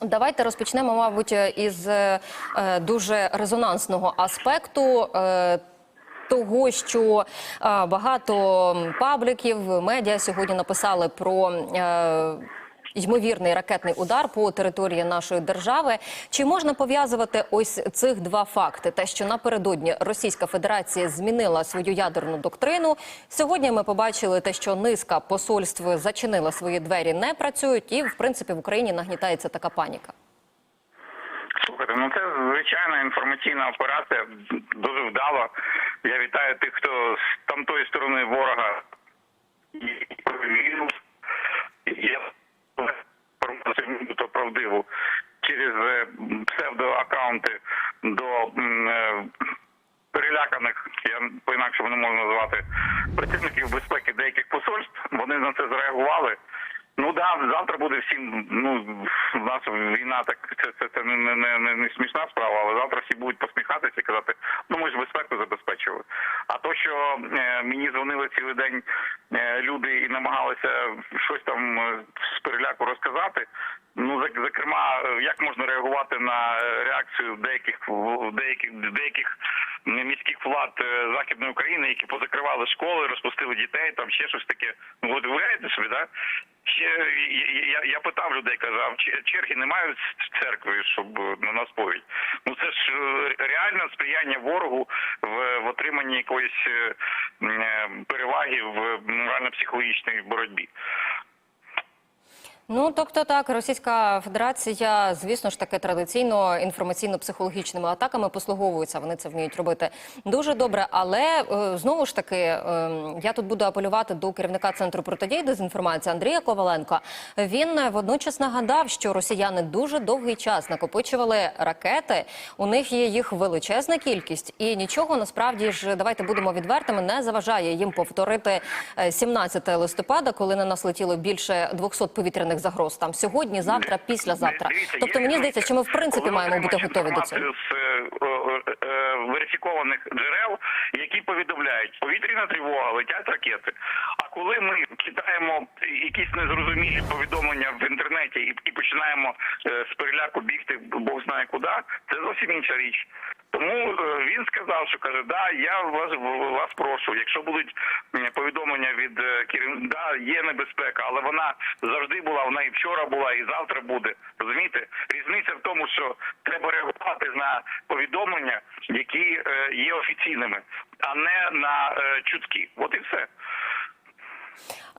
Давайте розпочнемо, мабуть, із е, дуже резонансного аспекту. е, того, що е, багато пабліків, медіа сьогодні написали про ймовірний ракетний удар по території нашої держави. Чи можна пов'язувати ось цих два факти? Те, що напередодні Російська Федерація змінила свою ядерну доктрину. Сьогодні ми побачили те, що низка посольств зачинила свої двері, не працюють, і в принципі в Україні нагнітається така паніка. Слухайте, ну це звичайна інформаційна операція, дуже вдала. Я вітаю тих, хто з тамтої сторони ворога вірус. Я інформацію то правдиву через е, псевдоаккаунти до м, е, переляканих, я не можу назвати, працівників безпеки деяких посольств. Вони на це зреагували. Ну да, завтра буде всім. Ну в нас війна, так це це, це не, не, не, не смішна справа, але завтра всі будуть посміхатися і казати, ну ми ж безпеку забезпечили. А то, що е, мені дзвонили цілий день е, люди і намагалися щось там е, з переляку розказати. Ну зокрема, як можна реагувати на е, реакцію деяких деяких деяких міських влад е, західної України, які позакривали школи, розпустили дітей, там ще щось таке. Ну от уявляєте собі, да? Ще я, я, я питав людей, казав, «Чи- черги немає в церкві, щоб е, на нас повідь. Ну це ж е, реально сприяння ворогу в, в отриманні якоїсь е, е, переваги в морально-психологічній боротьбі. Ну тобто так, Російська Федерація, звісно ж таки, традиційно інформаційно-психологічними атаками послуговується. Вони це вміють робити дуже добре. Але е, знову ж таки, е, я тут буду апелювати до керівника центру протидії дезінформації Андрія Коваленко. Він е, водночас нагадав, що росіяни дуже довгий час накопичували ракети. У них є їх величезна кількість, і нічого насправді ж давайте будемо відвертими, не заважає їм повторити е, 17 листопада, коли на нас летіло більше 200 повітряних загроз. Там сьогодні, завтра, післязавтра. Тобто мені здається, що ми в принципі маємо бути готові до цього. е, е, е, верифікованих джерел, які повідомляють, повітряна тривога, летять ракети. А коли ми читаємо якісь незрозумілі повідомлення в інтернеті і, і починаємо з переляку бігти, Бог знає куди, це зовсім інша річ. Тому е, він сказав, що каже, да, я вас вас прошу. Якщо будуть повідомлення від е, керів... да, є небезпека, але вона завжди була, вона і вчора була, і завтра буде. Розумієте? Різниця в тому, що треба реагувати на повідомлення, які е, є офіційними, а не на чутки. От і все.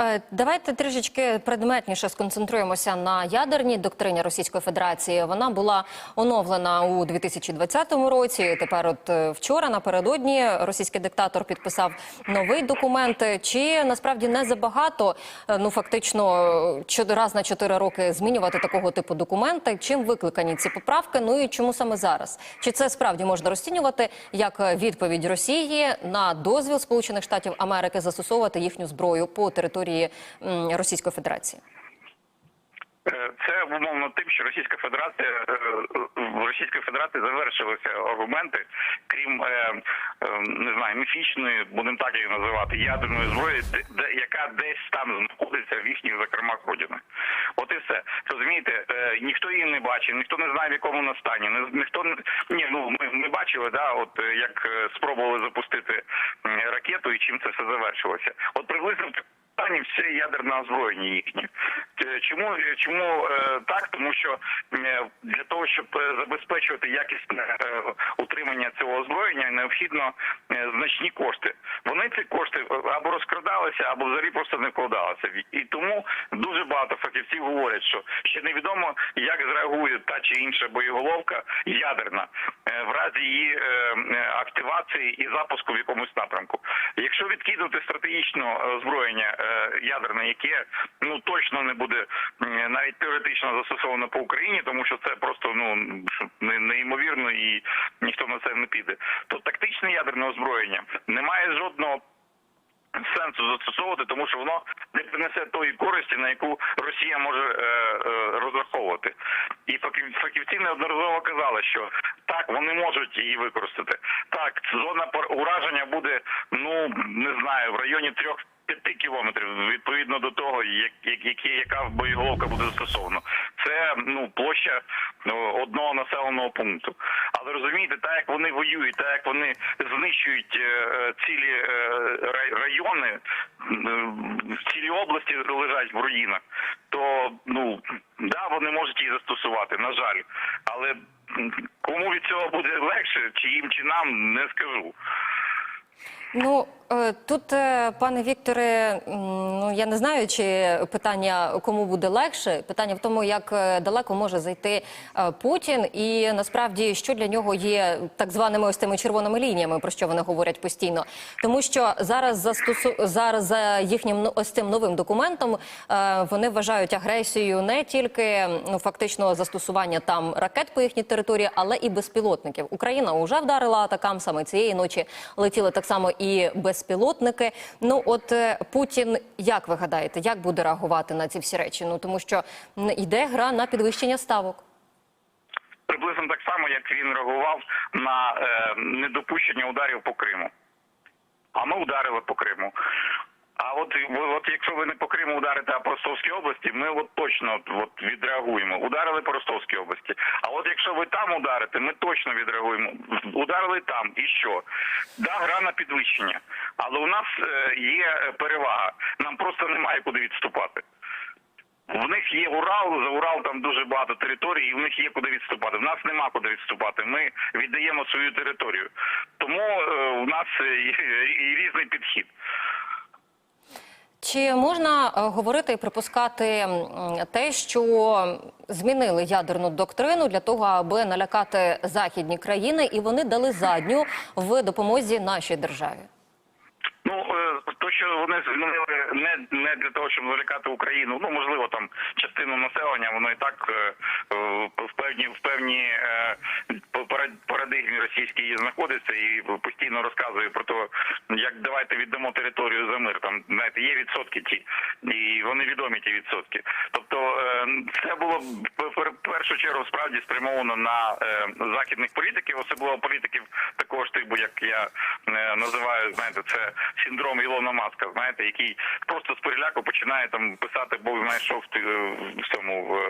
Е, Давайте трішечки предметніше сконцентруємося на ядерній доктрині Російської Федерації. Вона була оновлена у 2020 році. Тепер, от е, вчора, напередодні, російський диктатор підписав новий документ. Чи насправді не забагато, е, ну фактично раз на чотири роки змінювати такого типу документи? Чим викликані ці поправки? Ну і чому саме зараз? Чи це справді можна розцінювати як відповідь Росії на дозвіл Сполучених Штатів Америки застосовувати їхню зброю по території Російської Федерації? Е, Це умовно тим, що Російська Федерація е, в Російської Федерації завершилися аргументи, крім е, не знаю, міфічної, будемо так її називати, ядерної зброї, яка десь там знаходиться в їхніх закромах родини. От і все. Розумієте, ніхто її не бачив, ніхто не знає, в якому вона стані. Ніхто ні, ну ми, ми бачили, да, от як спробували запустити ракету і чим це все завершилося. От приблизно в стані все ядерне озброєння їхнє. Е, Чому чому е, так? Тому що е, для того, щоб е, забезпечувати якісне е, утримання цього озброєння, необхідно е, значні кошти. Вони ці кошти е, або розкрадалися, або взагалі просто не вкладалися. І тому дуже багато фахівців говорять, що ще невідомо, як зреагує та чи інша боєголовка ядерна е, в разі її е, е, активації і запуску в якомусь напрямку. Якщо відкинути стратегічне озброєння е, ядерне, яке ну точно не буде навіть теоретично застосовано по Україні, тому що це просто ну не- неймовірно і ніхто на це не піде. То тактичне ядерне озброєння не має жодного сенсу застосовувати, тому що воно не принесе тої користі, на яку Росія може е, е, розраховувати. І фахів- фахівці неодноразово казали, що так вони можуть її використати. Так, зона ураження буде, ну не знаю, в районі трьох 5 кілометрів відповідно до того, як, як, яка боєголовка буде застосована. Це ну площа ну, одного населеного пункту. Але розумієте, так як вони воюють, так як вони знищують е, е, цілі е, райони, в області лежать в руїнах, то ну да, вони можуть її застосувати, на жаль. Але кому від цього буде легше, чи їм, чи нам, не скажу. Ну е, тут, е, пане Вікторе, ну я не знаю, чи питання кому буде легше. Питання в тому, як е, далеко може зайти Путін, і насправді що для нього є так званими ось тими червоними лініями, про що вони говорять постійно. Тому що зараз застосу зараз за їхнім ну, ось цим новим документом вони вважають агресією не тільки ну фактично застосування там ракет по їхній території, але і безпілотників. Україна вже вдарила атакам саме цієї ночі. Летіли так само і безпілотники. Ну от е, Путін, як ви гадаєте, як буде реагувати на ці всі речі? Ну тому що йде гра на підвищення ставок. Приблизно так само, як він реагував на е, недопущення ударів по Криму. А ми ударили по Криму. А от, от якщо ви не по Криму ударите, а по Ростовській області, ми от точно от, відреагуємо. Ударили по Ростовській області. А от якщо ви там ударите, ми точно відреагуємо. Ударили там і що? Да, гра на підвищення. Але у нас е, є перевага. Нам просто немає куди відступати. В них є Урал, за Урал там дуже багато територій, і в них є куди відступати. В нас нема куди відступати. Ми віддаємо свою територію. Тому е, у нас е, і різний підхід. Чи можна е, говорити і припускати те, що змінили ядерну доктрину для того, аби налякати західні країни, і вони дали задню в допомозі нашій державі? Ну е, то, що вони змінили не, не для того, щоб залякати Україну. Ну можливо, там частину населення воно і так е, в певні в пара- парадигмі російській знаходиться і постійно розказує про те, як давайте віддамо територію за мир. Там знаєте, є відсотки ті, і вони відомі ті відсотки. Тобто е, це було в першу чергу справді спрямовано на е, західних політиків, особливо політиків такого ж типу, як я е, називаю, знаєте, це синдром Ілона Маска, знаєте, який просто з переляку починає там писати, бо знає, що в, цьому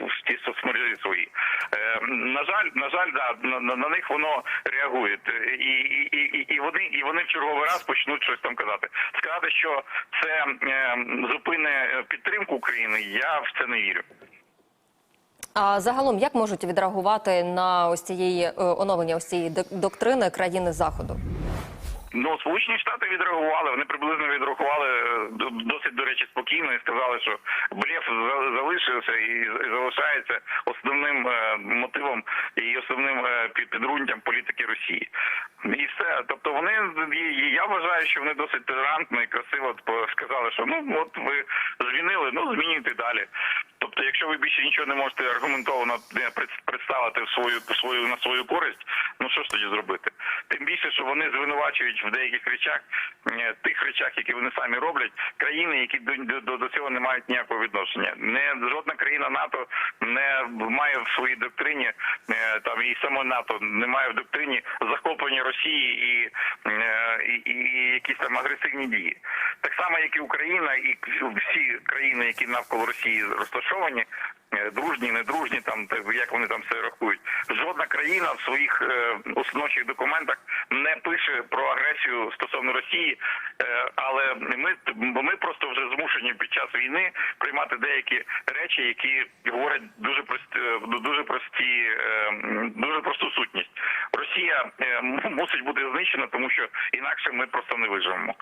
в ті соцмережі свої. На жаль, на жаль, да, на, на, на них воно реагує. І, і, і, і вони і вони в черговий раз почнуть щось там казати. Сказати, що це е, зупине підтримку України, я в це не вірю. А загалом, як можуть відреагувати на ось цієї е, оновлення ось цієї доктрини країни заходу? Ну, Сполучені Штати відреагували, вони приблизно відреагували е, досить, до речі, спокійно і сказали, що блеф залишився і залишається основним е, мотивом і основним е, підґрунтям політики Росії. І все. Тобто вони я вважаю, що вони досить толерантно і красиво сказали, що ну от ви змінили, ну змінюйте далі. Тобто, якщо ви більше нічого не можете аргументовано представити в свою свою на свою користь, ну що ж тоді зробити? Тим більше, що вони звинувачують в деяких речах, тих речах, які вони самі роблять, країни, які до, до, до цього не мають ніякого відношення. Не жодна країна НАТО не має в своїй доктрині е, там і саме НАТО не має в доктрині захоплення Росії і, е, і, і якісь там агресивні дії. Так само, як і Україна, і всі країни, які навколо Росії розташовані, е, дружні, недружні, там як вони там все рахують. Жодна країна в своїх е, установчих документах не пише про агресію стосовно Росії, е, але ми ми просто вже змушені під час війни приймати деякі речі, які говорять дуже прості, дуже прості, е, дуже просту сутність. Росія е, мусить бути знищена, тому що інакше ми просто не виживемо.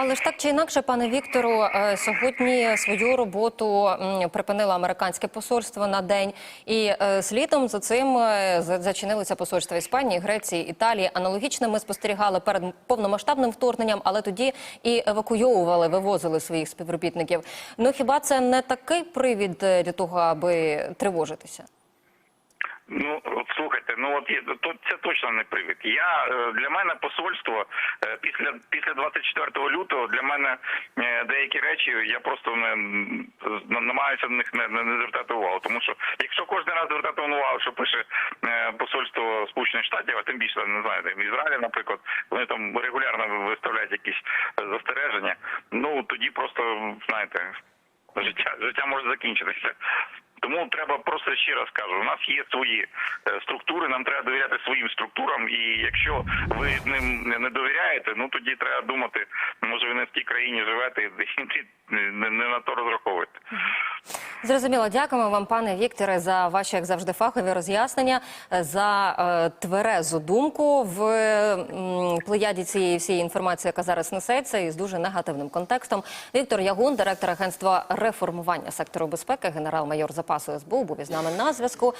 Але ж так чи інакше, пане Віктору, е, сьогодні свою роботу припинило американське посольство на день, і е, слідом за цим е, зачинилися посольства Іспанії, Греції, Італії. Аналогічно ми спостерігали перед повномасштабним вторгненням, але тоді і евакуйовували, вивозили своїх співробітників. Ну хіба це не такий привід для того, аби тривожитися? Ну от слухайте, ну от є- то це точно не привід. Я е, для мене посольство е, після після 24 лютого для мене е, деякі речі я просто не намагаюся на них не, не, звертати увагу. Тому що якщо кожен раз звертати увагу, що пише посольство Сполучених Штатів, а тим більше не знаю, там, Ізраїля, наприклад, вони там регулярно виставляють якісь застереження. Ну тоді просто знаєте, життя життя може закінчитися. Тому треба просто ще раз кажу, у нас є свої е, структури, нам треба довіряти своїм структурам. І якщо ви ним не довіряєте, ну тоді треба думати, може ви не в тій країні живете і не, на то розраховуєте. Зрозуміло, дякуємо вам, пане Вікторе, за ваші, як завжди, фахові роз'яснення, за е, тверезу думку в м, плеяді цієї всієї інформації, яка зараз несеться, і з дуже негативним контекстом. Віктор Ягун, директор агентства реформування сектору безпеки, генерал-майор запасу СБУ, був із нами на зв'язку.